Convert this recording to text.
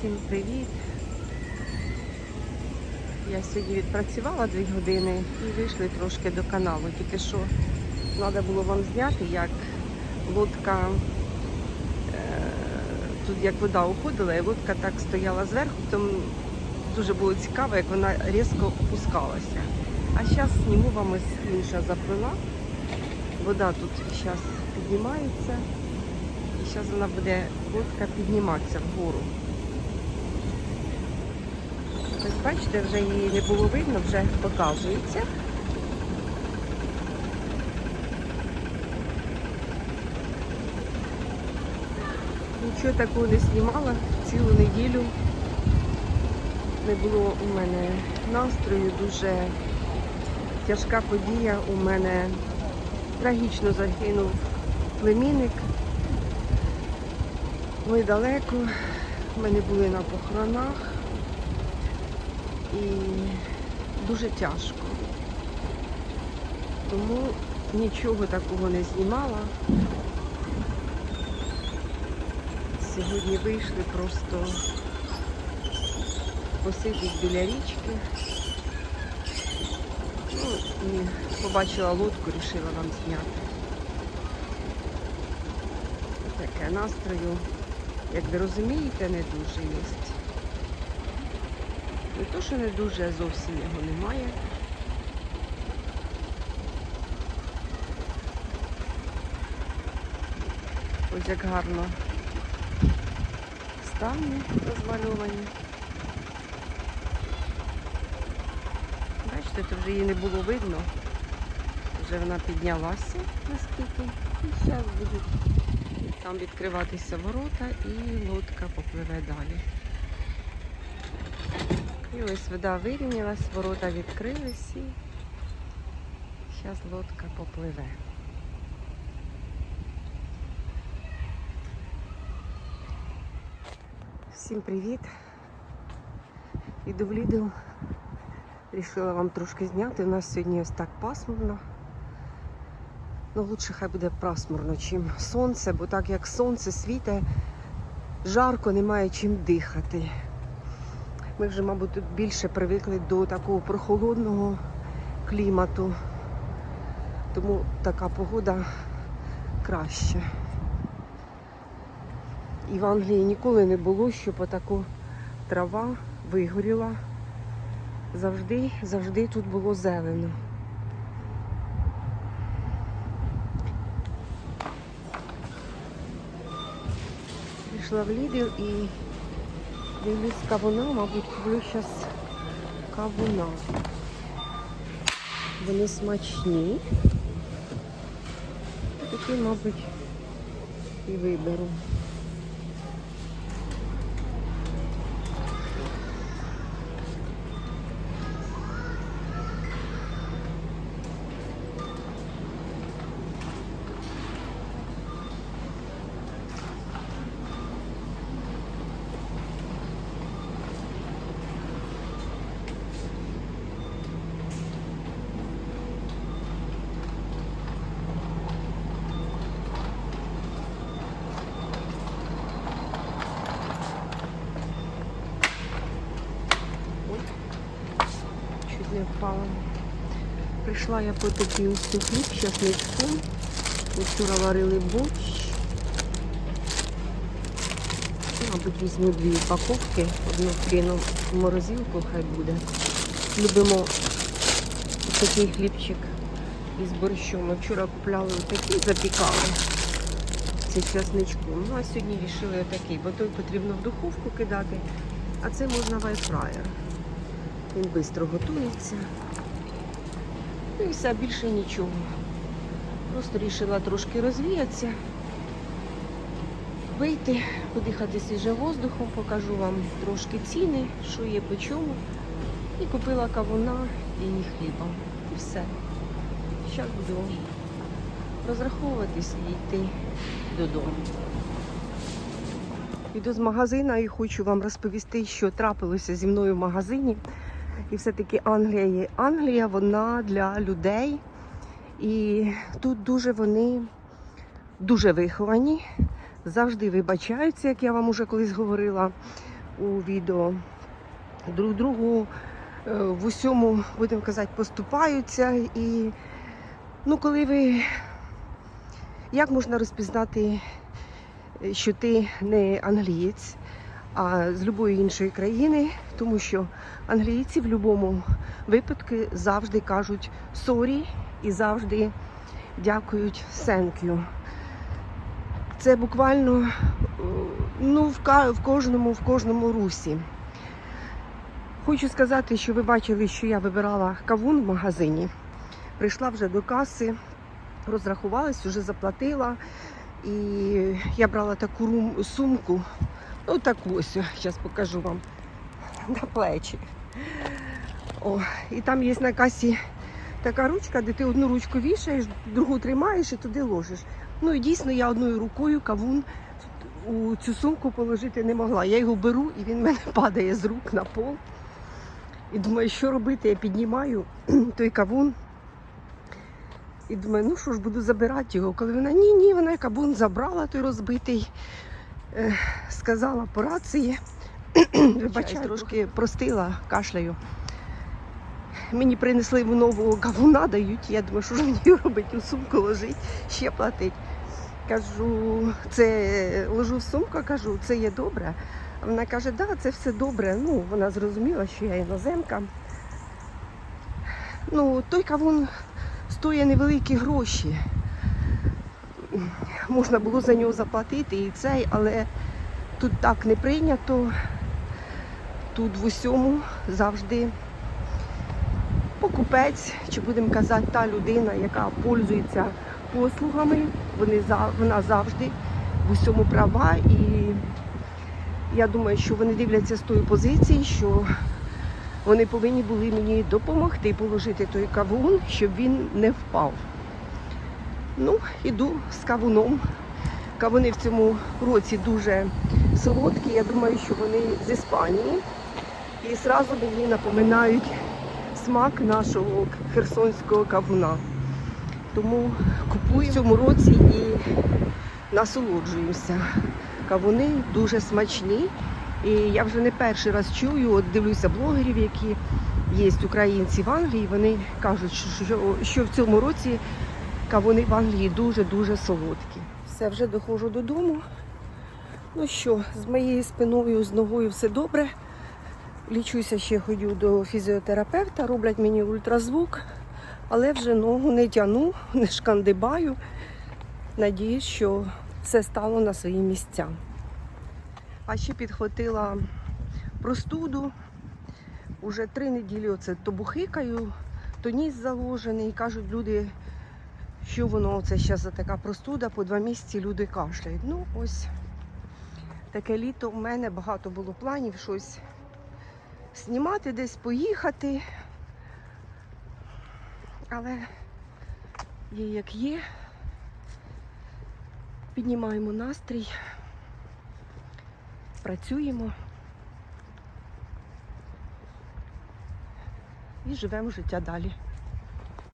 Всім привіт! Я сьогодні відпрацювала 2 години і вийшли трошки до каналу. Тільки що треба було вам зняти, як лодка, е, тут як вода уходила, і лодка так стояла зверху, тому дуже було цікаво, як вона різко опускалася. А зараз зніму вам ось інша заплила. Вода тут зараз піднімається. І зараз вона буде лодка підніматися вгору. Ось бачите, вже її не було видно, вже показується. Нічого такого не знімала цілу неділю. Не було у мене настрою, дуже тяжка подія. У мене трагічно загинув племінник. Ми далеко, ми не були на похоронах дуже тяжко. Тому нічого такого не знімала. Сьогодні вийшли просто посидіти біля річки. Ну і побачила лодку, вирішила вам зняти. Таке настрою, як ви розумієте, не дуже є. Не то, що не дуже, а зовсім його немає. Ось як гарно ставні розвальовані. Бачите, тут вже її не було видно. Вже вона піднялася наскільки. І зараз будуть там відкриватися ворота і лодка попливе далі. І ось вода вирівнялась, ворота відкрились і зараз лодка попливе. Всім привіт! Іду в Lidl. Рішила вам трошки зняти. У нас сьогодні ось так пасмурно. Ну, лучше хай буде пасмурно, чим сонце, бо так як сонце світе, жарко, немає чим дихати. Ми вже, мабуть, тут більше привикли до такого прохолодного клімату. Тому така погода краща. І в Англії ніколи не було, щоб отаку трава вигоріла. Завжди, завжди тут було зелено. Пішла в Лідл і дивлюсь кавуна, мабуть, куплю зараз кавуна. Вони смачні. Такі, мабуть, і виберу. Не впала. Прийшла я по такий ось хліб з часничком. Вчора варили борщ. Мабуть, візьму дві упаковки, одну кину в морозилку, хай буде. Любимо такий хлібчик із борщом. Ми вчора купляли отакий, запікали цей часничком. Ну а сьогодні вирішили отакий, бо той потрібно в духовку кидати, а це можна в айфраєр. Він швидко готується. Ну і все, більше нічого. Просто вирішила трошки розвіятися, вийти, подихати свіжим воздухом, покажу вам трошки ціни, що є по чому. І купила кавуна і хліба. І все. Зараз буду розраховуватись і йти додому. Йду з магазину і хочу вам розповісти, що трапилося зі мною в магазині. І все-таки Англія є. Англія, вона для людей. І тут дуже вони дуже виховані, завжди вибачаються, як я вам уже колись говорила. у відео. Друг другу е, в усьому, будемо казати, поступаються. І ну, коли ви як можна розпізнати, е, що ти не англієць, а з будь-якої іншої країни, тому що англійці в будь-якому випадку завжди кажуть sorry і завжди дякують thank you. Це буквально ну, в, кожному, в кожному русі. Хочу сказати, що ви бачили, що я вибирала кавун в магазині. Прийшла вже до каси, розрахувалась, вже заплатила. І я брала таку сумку, ну таку ось, зараз покажу вам на плечі. О, і там є на касі така ручка, де ти одну ручку вішаєш, другу тримаєш і туди ложиш. Ну і дійсно я одною рукою кавун у цю сумку положити не могла. Я його беру і він в мене падає з рук на пол. І думаю, що робити? Я піднімаю той кавун. І думаю, ну що ж, буду забирати його. Коли вона ні, ні, вона кавун забрала, той розбитий. Сказала по рації. Вибачаю, трошки простила, кашляю. Мені принесли нового кавуна, дають. Я думаю, що ж мені робити у сумку ложить, ще платить. Кажу, це ложу в сумку, кажу, це є добре. Вона каже, да, це все добре. Ну, вона зрозуміла, що я іноземка. Ну, той кавун стоїть невеликі гроші. Можна було за нього заплатити і цей, але тут так не прийнято. Тут в усьому завжди покупець, чи будемо казати, та людина, яка пользується послугами, вони, вона завжди в усьому права. І я думаю, що вони дивляться з тої позиції, що вони повинні були мені допомогти положити той кавун, щоб він не впав. Ну, іду з кавуном. Кавуни в цьому році дуже солодкі. Я думаю, що вони з Іспанії. І зразу мені напоминають смак нашого херсонського кавуна. Тому купую в цьому році і насолоджуюся. Кавуни дуже смачні. І я вже не перший раз чую, от дивлюся блогерів, які є українці в Англії. Вони кажуть, що, що в цьому році кавуни в Англії дуже-дуже солодкі. Все, вже доходжу додому. Ну що, з моєю спиною, з ногою все добре. Лічуся ще ходю до фізіотерапевта, роблять мені ультразвук, але вже ногу не тяну, не шкандибаю. Надіюсь, що все стало на свої місця. А ще підхватила простуду. Уже три неділі оце то бухикаю, то ніс заложений. Кажуть люди, що воно це зараз за така простуда, по два місяці люди кашляють. Ну, ось таке літо в мене багато було планів щось знімати, десь поїхати. Але є як є. Піднімаємо настрій, працюємо і живемо життя далі.